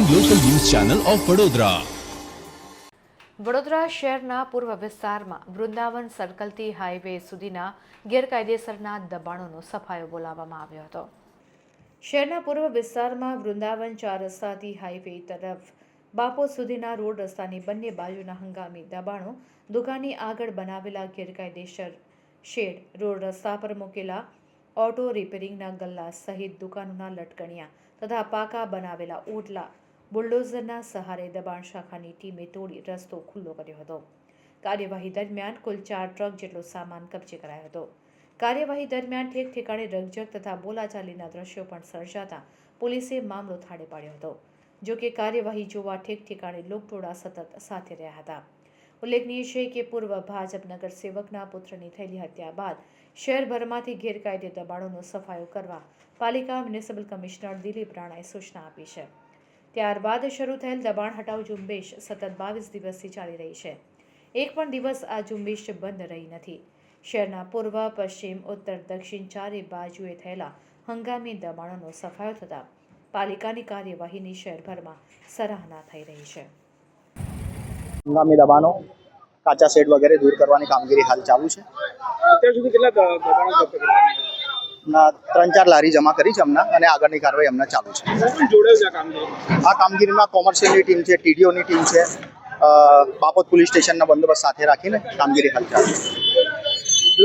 Channel of Vadodara Vadodara શહેરના પૂર્વ વિસ્તારમાં વૃંદાવન સર્કલથી હાઈવે સુધીના ગેરકાયદેસરના દબાણોનો સફાયો બોલાવવામાં આવ્યો હતો. શહેરના પૂર્વ વિસ્તારમાં વૃંદાવન ચાર રસ્તાથી હાઈવે તરફ બાપો સુધીના રોડ રસ્તાની બંને બાજુના હંગામી દબાણો દુકાનની આગળ બનાવેલા ગેરકાયદેસર શેડ, રોડ રસ્તા પર મૂકેલા ઓટો રિપેરિંગના ગલ્લા સહિત દુકાનોના લટકણિયા તથા પાકા બનાવેલા ઓટલા બુલડોઝરના સહારે દબાણ શાખાની ટીમે તોડી રસ્તો ખુલ્લો કર્યો હતો. કાર્યવાહી દરમિયાન કુલ ચાર ટ્રક જેટલો સામાન કબજે કરાયો હતો. કાર્યવાહી દરમિયાન ઠેક ઠેકાણે રગજગ તથા બોલાચાલીના દ્રશ્યો પણ સર્જાતા પોલીસે મામલો થાળે પાડ્યો હતો. જો કે કાર્યવાહી જોવા ઠેક ઠેકાણે લોકટોળા સતત સાથે રહ્યા હતા. ઉલ્લેખનીય છે કે પૂર્વ ભાજપ નગરસેવકના પુત્રની થયેલી હત્યા બાદ શહેરભરમાંથી ગેરકાયદે દબાણોનો સફાયો કરવા પાલિકા મ્યુનિસિપલ કમિશનર દિલીપ રાણાએ સૂચના આપી છે. ત્યારબાદ શરૂ થયેલ દબાણ હટાવ ઝુંબેશ સતત બાવીસ દિવસથી ચાલી રહી છે. એક પણ દિવસ આ ઝુંબેશ બંધ રહી નથી. શહેરના પૂર્વ પશ્ચિમ ઉત્તર દક્ષિણ ચારે બાજુએ થયેલા હંગામી દબાણોનો સફાયો થતાં પાલિકાની કાર્યવાહીની શહેરભરમાં સરાહના થઈ રહી છે. હંગામી દબાણો કાચા શેડ વગેરે દૂર કરવાની કામગીરી હાલ ચાલુ છે. અત્યાર સુધી કેટલા દબાણો ના ત્રણ ચાર લારી જમા કરી છે હમણાં અને આગળની કાર્યવાહી હમણાં ચાલુ છે. આ કામગીરીમાં કોમર્શિયલની ટીમ છે ટીડીઓની ટીમ છે બાપોદ પોલીસ સ્ટેશનના બંદોબસ્ત સાથે રાખીને કામગીરી હાલ ચાલુ છે.